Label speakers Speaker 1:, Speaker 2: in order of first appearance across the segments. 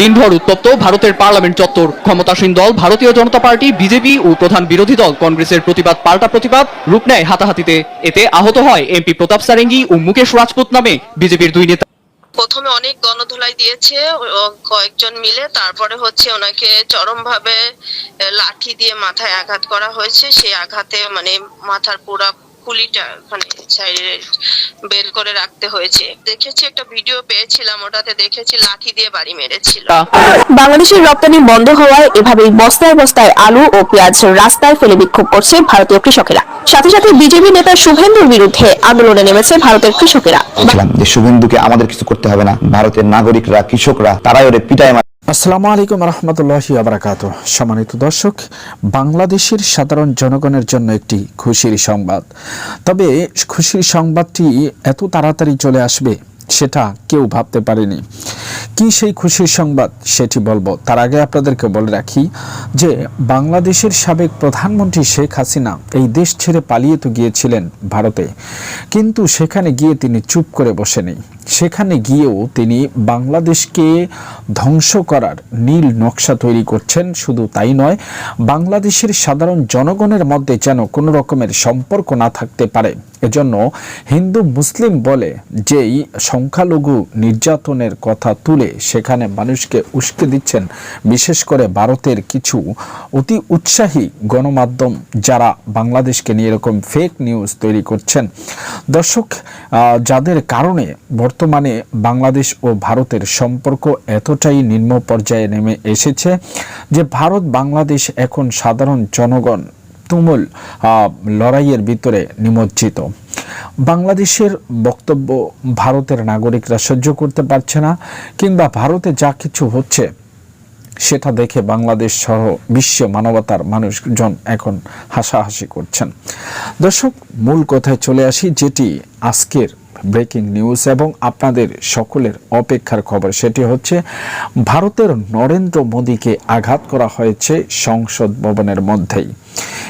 Speaker 1: দিনভর উত্তপ্ত ভারতের পার্লামেন্ট চত্বর। ক্ষমতাসীন দল, ভারতীয় জনতা পার্টি, বিজেপি ও প্রধান বিরোধী দল কংগ্রেসের প্রতিবাদ পাল্টা প্রতিবাদ রূপ নেয় হাতাহাতিতে। এতে আহত হয় এমপি প্রতাপ সারেঙ্গি ও মুকেশ রাজপুত নামে বিজেপির দুই নেতা।
Speaker 2: প্রথমে অনেক গণধোলাই দিয়েছে কয়েকজন মিলে, তারপরে হচ্ছে ওনাকে চরমভাবে লাঠি দিয়ে মাথায় আঘাত করা হয়েছে। সেই আঘাতে মানে মাথার পুরা কুলিটা মানে সাইডে বের করে রাখতে হয়েছে। দেখেছি একটা ভিডিও পেয়েছিলাম ওটাতে দেখেছি লাঠি দিয়ে বাড়ি মেরেছিল।
Speaker 3: বাংলাদেশের রপ্তানি বন্ধ হওয়ায় এভাবেই বস্তায় বস্তায় আলু ও পেঁয়াজ রাস্তায় ফেলে বিক্ষোভ করছে ভারতীয় কৃষকেরা। সাথে সাথে বিজেপি নেতা শুভেন্দুর বিরুদ্ধে আন্দোলনে নেমেছে ভারতের কৃষকেরা।
Speaker 4: যে শুভেন্দুকে আমাদের কিছু করতে হবে না। ভারতের নাগরিকরা কৃষকরা তারাই ওরে পিটায়।
Speaker 5: আসসালামু আলাইকুম রহমতুল্লাহি আবরাকাত সম্মানিত দর্শক, বাংলাদেশের সাধারণ জনগণের জন্য একটি খুশির সংবাদ। তবে খুশির সংবাদটি এত তাড়াতাড়ি চলে আসবে সেটা কেউ ভাবতে পারেনি। কি সেই খুশির সংবাদ? সেটি বলব। তার আগে আপনাদেরকে বলে রাখি যে, বাংলাদেশের সাবেক প্রধানমন্ত্রী শেখ হাসিনা এই দেশ ছেড়ে পালিয়ে তো গিয়েছিলেন ভারতে। কিন্তু সেখানে গিয়ে তিনি চুপ করে বসে নেই সেখানে গিয়েও তিনি বাংলাদেশকে ধ্বংস করার নীল নকশা তৈরি করছেন। শুধু তাই নয়, বাংলাদেশের সাধারণ জনগণের মধ্যে যেন কোনো রকমের সম্পর্ক না থাকতে পারে। এজন্য হিন্দু, মুসলিম বলে যেই সংখ্যালঘু নির্যাতনের কথা তুলে সেখানে মানুষকে উস্কে দিচ্ছেন। বিশেষ করে ভারতের কিছু অতি উৎসাহী গণমাধ্যম যারা বাংলাদেশকে নিয়ে এরকম ফেক নিউজ তৈরি করছেন। দর্শক যাদের কারণে বর্তমানে বাংলাদেশ ও ভারতের সম্পর্ক এতটাই নিম্ন পর্যায়ে নেমে এসেছে যে ভারত, বাংলাদেশ এখন সাধারণ জনগণ তুমুল লড়াইয়ের ভিতরে নিমজ্জিত। বাংলাদেশের বক্তব্য ভারতের নাগরিকরা সহ্য করতে পারছে না, কিংবা ভারতে যা কিছু হচ্ছে সেটা দেখে বাংলাদেশ সহ বিশ্ব মানবতার মানুষজন এখন হাসাহাসি করছেন। দর্শক, মূল কথায় চলে আসি যেটি আজকের ব্রেকিং নিউজ এবং আপনাদের সকলের অপেক্ষার খবর। সেটি হচ্ছে, ভারতের নরেন্দ্র মোদীকে আঘাত করা হয়েছে সংসদ ভবনের মধ্যেই।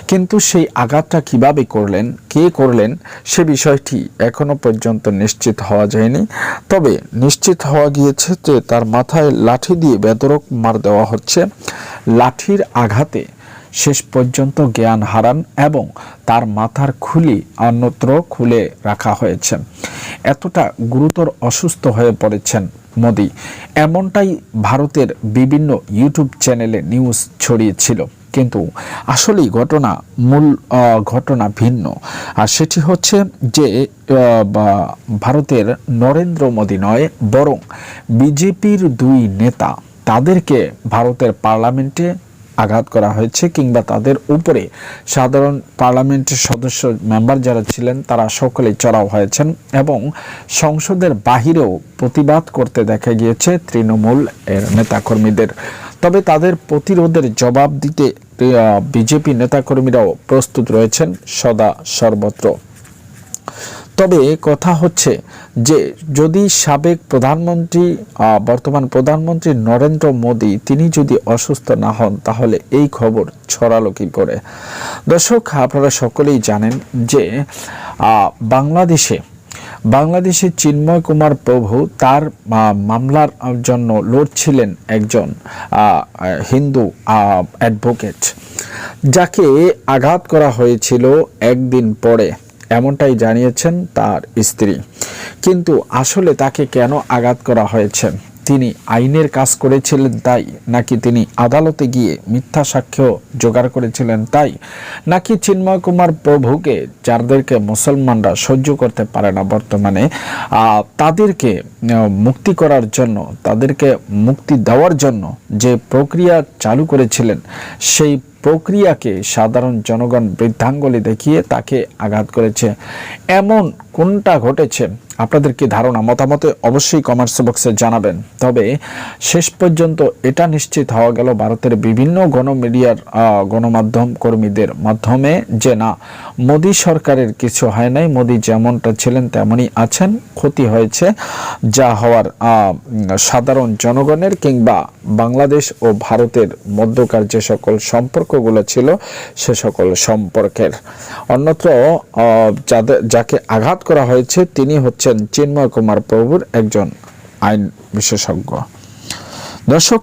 Speaker 5: কিন্তু সেই আঘাতটা কীভাবে করলেন, কে করলেন, সে বিষয়টি এখনও পর্যন্ত নিশ্চিত হওয়া যায়নি। তবে নিশ্চিত হওয়া গিয়েছে যে তার মাথায় লাঠি দিয়ে বেদরক মার দেওয়া হচ্ছে। লাঠির আঘাতে শেষ পর্যন্ত জ্ঞান হারান এবং তার মাথার খুলি অন্যত্র খুলে রাখা হয়েছে। এতটা গুরুতর অসুস্থ হয়ে পড়েছেন মোদি। এমনটাই ভারতের বিভিন্ন ইউটিউব চ্যানেলে নিউজ ছড়িয়েছিল। কিন্তু আসলেই ঘটনা মূল ঘটনা ভিন্ন। আর সেটি হচ্ছে যে ভারতের নরেন্দ্র মোদী নয়, বরং বিজেপির দুই নেতা, তাদেরকে ভারতের পার্লামেন্টে আঘাত করা হয়েছে কিংবা তাদের উপরে সাধারণ পার্লামেন্টের সদস্য মেম্বার যারা ছিলেন, তারা সকলেই চড়াও হয়েছেন এবং সংসদের বাহিরেও প্রতিবাদ করতে দেখা গিয়েছে তৃণমূল এর নেতাকর্মীদের। তবে তাদের প্রতিরোধের জবাব দিতে বিজেপি নেতাকর্মীরাও প্রস্তুত রয়েছেন সদা সর্বত্র। তবে কথা হচ্ছে যে যদি সাবেক প্রধানমন্ত্রী বর্তমান প্রধানমন্ত্রী নরেন্দ্র মোদী তিনি যদি অসুস্থ না হন, তাহলে এই খবর ছড়ালো কি করে? দর্শক, আপনারা সকলেই জানেন যে বাংলাদেশে বাংলাদেশে চিন্ময় কুমার প্রভু তার মামলার জন্য লড়ছিলেন একজন হিন্দু অ্যাডভোকেট যাকে আঘাত করা হয়েছিল একদিন পরে। এমনটাই জানিয়েছেন তার স্ত্রী। কিন্তু আসলে তাকে কেন আঘাত করা হয়েছে? তিনি আইনের কাজ করেছিলেন তাই, নাকি তিনি আদালতে গিয়ে মিথ্যা সাক্ষ্য জোগাড় করেছিলেন তাই? নাকি চিন্ময় কুমার প্রভুকে, যাদেরকে মুসলমানরা সহ্য করতে পারে না বর্তমানে তাদেরকে মুক্তি করার জন্য, তাদেরকে মুক্তি দেওয়ার জন্য যে প্রক্রিয়া চালু করেছিলেন, সেই প্রক্রিয়াকে সাধারণ জনগণ বৃদ্ধাঙ্গুলি দেখিয়ে তাকে আঘাত করেছে। এমন কোনটা ঘটেছে? আপনাদের কি ধারণা, মতামতে অবশ্যই কমার্স বক্সে জানাবেন। তবে শেষ পর্যন্ত এটা নিশ্চিত হওয়া গেল ভারতের বিভিন্ন গণমিডিয়ার গণমাধ্যম কর্মীদের মাধ্যমে যে না, মোদী সরকারের কিছু হয় নাই, মোদী যেমনটা ছিলেন তেমনই আছেন, ক্ষতি হয়েছে, যা হওয়ার সাধারণ জনগণের কিংবা বাংলাদেশ ও ভারতের মধ্যকার যে সকল সম্পর্কগুলো ছিল সে সকল সম্পর্কের। অন্যত্র যাদের, যাকে আঘাত করা হয়েছে, তিনি হচ্ছেন চিন্ময় কুমার প্রভুর একজন আইন বিশেষজ্ঞ। দর্শক